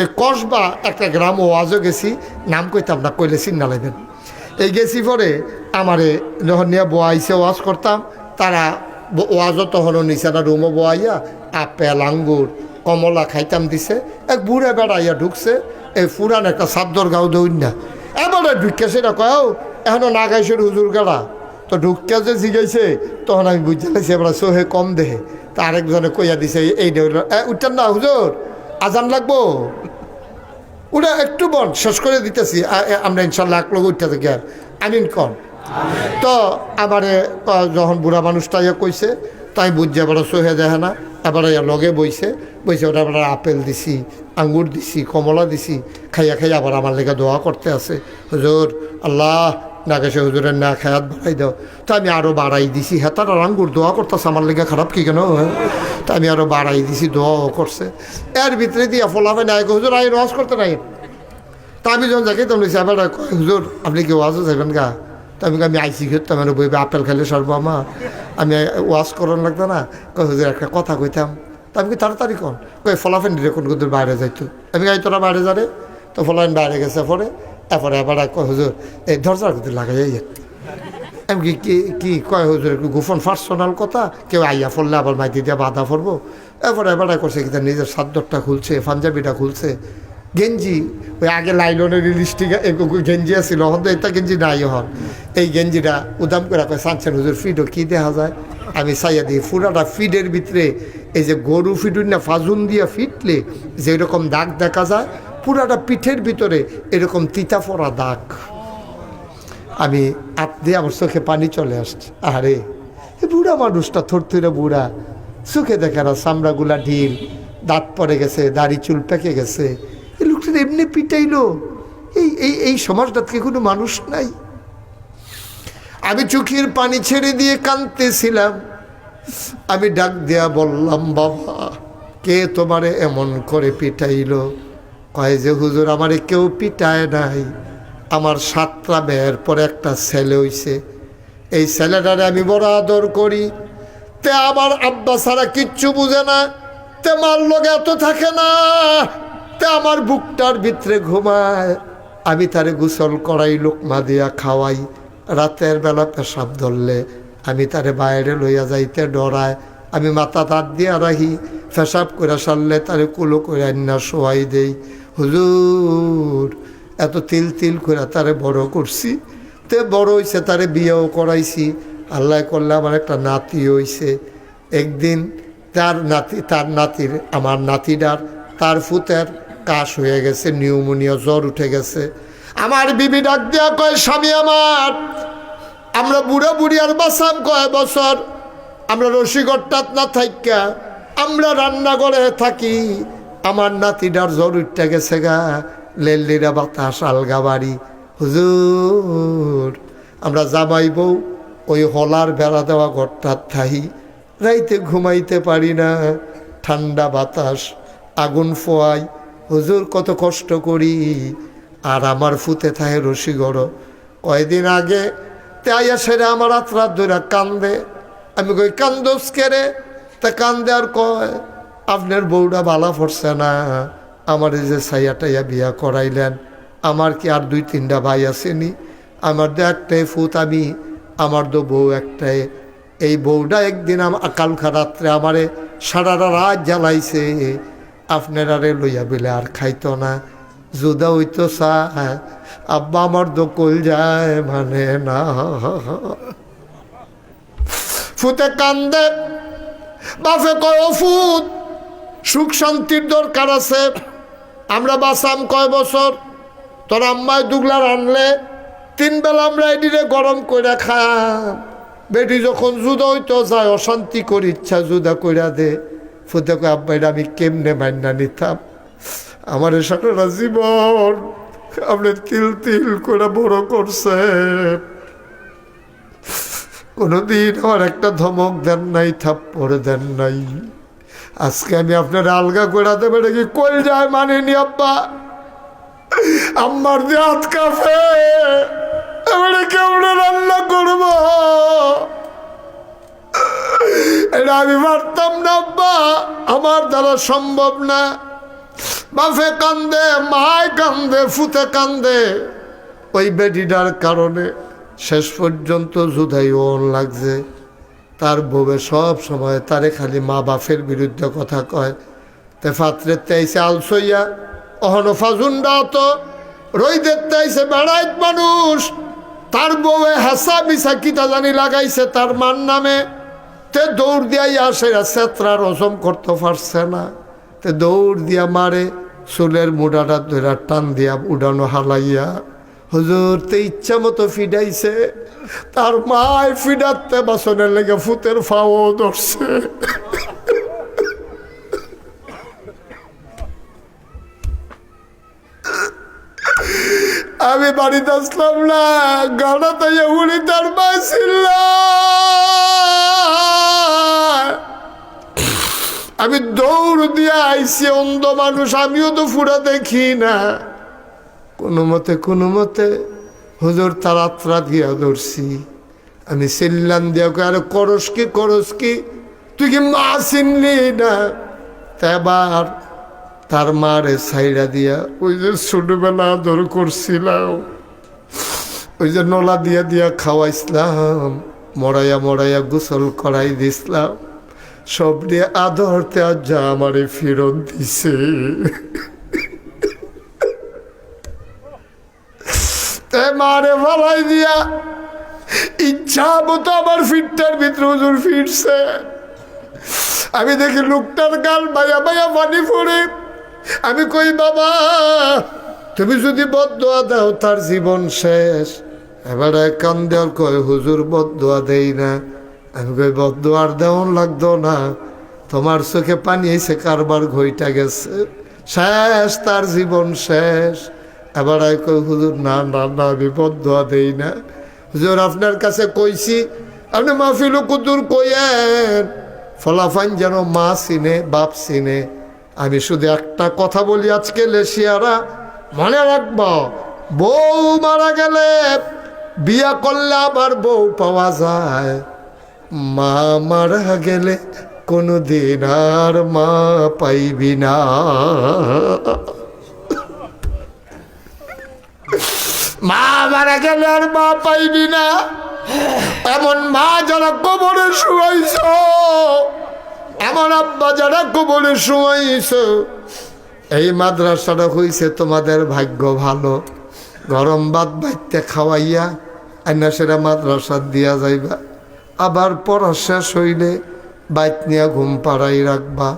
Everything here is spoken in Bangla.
এই কসবা একটা গ্রাম ওয়াজও গেছি নাম কইতাম না কইলে চিন্না লাগবেন এই গেছি পরে আমারে যখন নিয়ে বোয়াইছে ওয়াজ করতাম তারা ওয়াজও তখন নিচেরা রুমও বোয়াইয়া আপেল আঙ্গুর কমলা খাইতাম দিছে। এক বুড়ে বেড়াইয়া ঢুকছে এই ফুরান একটা সাদ্দর গাও দৌড় না এবারে ঢুকে সেটা কয় "ও, এখনও না গাইছে হুজুর গেলা? তো ঢুকিয়া যে জিগাইছে তখন আমি বুঝতে পারছি এবার সোহে কম দেহে। তা আরেকজনে কইয়া দিছে এই- এই উঠতেন না হুজুর আজান লাগবো? ওটা একটু বল, শেষ করে দিতেছি। আমরা ইনশাল্লাহ এক লোক উঠতে থাকি আর। আমিন কন। তো আমারে যখন বুড়া মানুষটা ইয়ে কইছে, তাই বুঝছে এবার সহে দেখে না এবারে লগে বইছে। বইছে ওটা আবার আপেল দিছি, আঙ্গুর দিছি, কমলা দিছি, খাইয়া খাইয়া আবার আমার লেগে দোয়া করতে আছে। হুজুর, আল্লাহ না গেছে হুজুরের না খায়াত বাড়াই দাও। তা আমি আরও বাড়াই দিছি। হেতার আর আঙ্গুর দোয়া করতেছে আমার লেগে খারাপ কি কেন? হ্যাঁ? তা আমি আরও বাড়াই দিছি দোয়াও করছে। এর ভিতরে দিয়া ফলাফে নাই হুজুর আই রস করতে নাই? তা আমি যখন যাকে আবার কয়, হুজুর আপনি কি ওয়াজও যাবেন গা? তা আমি আমি আইসি খেতাম আমি বইবে আপেল খাইলে সর্ব আমার আমি ওয়াজ করার লাগতো না। কই হুজুর একটা কথা কইতাম। তা আমি কি তাড়াতাড়ি কন। কই ফলাফেন কোন কোন বাইরে যাইতো। আমি গাই তোরা বাইরে যারে তো ফলাফেন বাইরে গেছে পরে। এরপরে এবার কয়, হুজুর, এই দরজার কিন্তু লাগাই আমি কি কি কি কয়, হুজুর গোপন পার্সোনাল কথা? কেউ আইয়া পড়লে আবার মাইতি দিয়ে বাধা পড়ব? এরপরে এবার করছে কি তার নিজের সাদ্দরটা খুলছে, পাঞ্জাবিটা খুলছে? গেঞ্জি, ওই আগে লাইলনের লিস্টিক গেঞ্জি আছিল হন তো এটা গেঞ্জি নাই হন এই গেঞ্জিটা উদাম করে কয়, সানছেন, হুজুর, ফিডও কী দেখা যায়? আমি চাইয়া দিই পুরাটা ফিডের ভিতরে, এই যে গরু ফিডুর না, ফাজুন দিয়া ফিটলে যে এরকম দাগ দেখা যায় পুরাটা পিঠের ভিতরে এরকম তিতা পড়া দাগ। আমি আপ দিয়ে আমার চোখে পানি চলে আসছে। আরে বুড়া মানুষটা থরথরে বুড়া। চোখে দেখে না চামড়াগুলা ঢিল, দাঁত পড়ে গেছে, দাড়ি চুল পেকে গেছে। এই লোকটা এমনি পিটাইলো। এই এই এই সমাজটাতে কোনো মানুষ নাই? আমি চোখের পানি ছেড়ে দিয়ে কাঁদতেছিলাম। আমি ডাক দেয়া বললাম, বাবা, কে তোমারে এমন করে পিটাইলো? কয় যে, হুজুর, আমারে কেউ পিটায় নাই। আমার সাতটা মেয়ের পরে একটা ছেলে হইছে। এই ছেলেটারে আমি বড় আদর করি। তে আমার আব্বা ছাড়া কিচ্ছু বুঝে না। তে মার লগে এত থাকে না। তে আমার বুকটার ভিতরে ঘুমায়। আমি তারে গোসল করাই, লোকমা দিয়া খাওয়াই। রাতের বেলা পেশাব ধরলে আমি তারে বাইরে লইয়া যাইতে ডরায়। আমি মাথা তার দিয়া রাখি। পেশাব করে সারলে তারে কুলো করে আন্না শোয়াই দেই। হুজুর, এত তিল তিল করে তারে বড় করছি। তে বড় হইছে, তারে বিয়েও করাইছি। আল্লাহ করলে আমার একটা নাতি হইছে। একদিন তার নাতি, তার নাতির, আমার নাতিটার, তার ফুতের কাশ হয়ে গেছে, নিউমোনিয়া জ্বর উঠে গেছে। আমার বিবি ডাক দেওয়া কয়, স্বামী আমার, আমরা বুড়া বুড়ি আর বাসাম কয় বছর? আমরা রসিগড়টাত না থাইকা আমরা রান্নাঘরে থাকি আমার নাতিটার জ্বর উঠতে গেছে গা। লেল্লিরা বাতাস, আলগা বাড়ি। হুজুর, আমরা জামাই বউ, ওই হলার বেড়া দেওয়া ঘরটার থাহি। রাইতে ঘুমাইতে পারি না। ঠান্ডা বাতাস, আগুন ফোয়াই। হুজুর, কত কষ্ট করি। আর আমার ফুতে থাকে রসিগড় কয়দিন আগে তাইয়া সেরে আমার আত্রাত ধরে কান্দে। আমি কই, কান্দোস কেরে তা কান্দে আর কয়। আপনার বউটা বালা পড়ছে না। আমার এই যে সাইয়া টাইয়া বিয়া করাইলেন, আমার কি আর দুই তিনটা ভাই আসেনি? আমার তো একটাই ফুত, আমি, আমার তো বউ একটাই। এই বউটা একদিন আমার কালকা রাত্রে আমারে সারা রাত জ্বালাইছে। আপনারারে লইয়া বেলে আর খাইতো না। জুদা হইতো চায় আব্বা আমার দোকল যায় মানে না। ফুতে কান্দে, বাপে কয়, "ও ফুত সুখ শান্তির দরকার আছে। আমরা বাসাম কয় বছর? তোর আম্মায় দুগলার আনলে, তিন বেলা আমরা এদিকে গরম করে খাম বেটি যখন জুদা হইতো, যায় অশান্তি করি, ইচ্ছা জুদা কইরা দে। ফুতে কয় আব্বা এটা আমি কেমনে মান্না নিতাম? আমার সারা জীবন আপনি তিল তিল করে বড় করছে কোনোদিন আমার একটা ধমক দেন নাই, থাপ্পড় দেন নাই। আজকে আমি আপনার আলগা করে দেবে নাকি কই যায় মানেনি আব্বা? আম্মার দিয়ে হাত কাফে এবারে কেমন রান্না করব। এটা আমি পারতাম না আব্বা। আমার দ্বারা সম্ভব না। বাফে কান্দে, মায় কান্দে, ফুতে কান্দে। ওই বেডিটার কারণে শেষ পর্যন্ত জুদাই ওন লাগছে। তার বউয়ে সব সময় তারে খালি মা বাপের বিরুদ্ধে কথা কয়। তে ফাত্রে তেইছে আলসইয়া, অহন ফাজুন্ডা তো রইদের তেইছে বেড়াইত মানুষ। তার বউয়ে হাসা মিশা কিতা জানি লাগাইছে তার মান নামে। তে দৌড় দিয়াই আসে সেত্রা রসম করতে পারছে না। তে দৌড় দিয়া মারে চুলের মুডাটা ধরে টান দিয়া উডানো হালাইয়া। হুজুর তে ইচ্ছা মতো ফিডাইছে, তার মায় ফিডাতে বাসনের লেগে ফুতের ফাও ধরছে। আমি বাড়িতে আসলাম না গাড়া তাই উনি তার মাছিল আমি দৌড় দিয়ে আইসি অন্ধ মানুষ, আমিও তো ফুরা দেখি না। কোনো মতে কোনো মতে হুজুর তারাত্রা দিয়া ধরছি। আমি চিল্লান দিয়া আরে করস কি করস কি? তুই কি মা চিনলি না? তা এবার তার মারে সাইডা দিয়া ওই যে ছোটবেলা আদর করছিলাম, ওই যে নলা দিয়া দিয়া খাওয়াইছিলাম মরাইয়া মরাইয়া গোসল করাই দিছিলাম। সব দিয়ে আদরতে আজ যা আমারে ফেরত দিছে। মারে ভালাই দিয়া। ইচ্ছা মতো আমার ফিটটার ভিতরে হুজুর ফিরছে। আমি দেখি লোকটার গাল বাইয়া বাইয়া পানি পড়ে। আমি কই, বাবা, তুমি যদি বদোয়া দাও, তার জীবন শেষ। এবার কান দেওয়ার কয়, হুজুর বদোয়া দেই না। আমি কই বদোয়ার দেওয়ান লাগতো না। তোমার চোখে পানি এসে কারবার ঘইটা গেছে। শেষ, তার জীবন শেষ। এবার হুজুর, না না না, আমি বদোয়া দেই না। হুজুর, আপনার কাছে কইছি, আপনি মাহফিল কুতুর কইয়েন। ফলাফাইন যেন মা চিনে, বাপ চিনে। আমি শুধু একটা কথা বলি আজকে লেশিয়ারা মনে রাখব, বউ মারা গেলে বিয়া করলে আবার বউ পাওয়া যায়। মা মারা গেলে কোনো দিন আর মা পাইবি না। মা মারা গেলে আর মা পাইবি না। এমন মা যারা কবরে শুয়াইছ, এমন আব্বা যারা কবরে শুয়াইছ, এই মাদ্রাসাটা হইছে তোমাদের ভাগ্য ভালো। গরম ভাত বাইতে খাওয়াইয়া আইনা সেরা মাদ্রাসা দিয়া যাইবা। আবার পড়া শেষ হইলে বাইত নিয়া ঘুম পাড়াই রাখবা।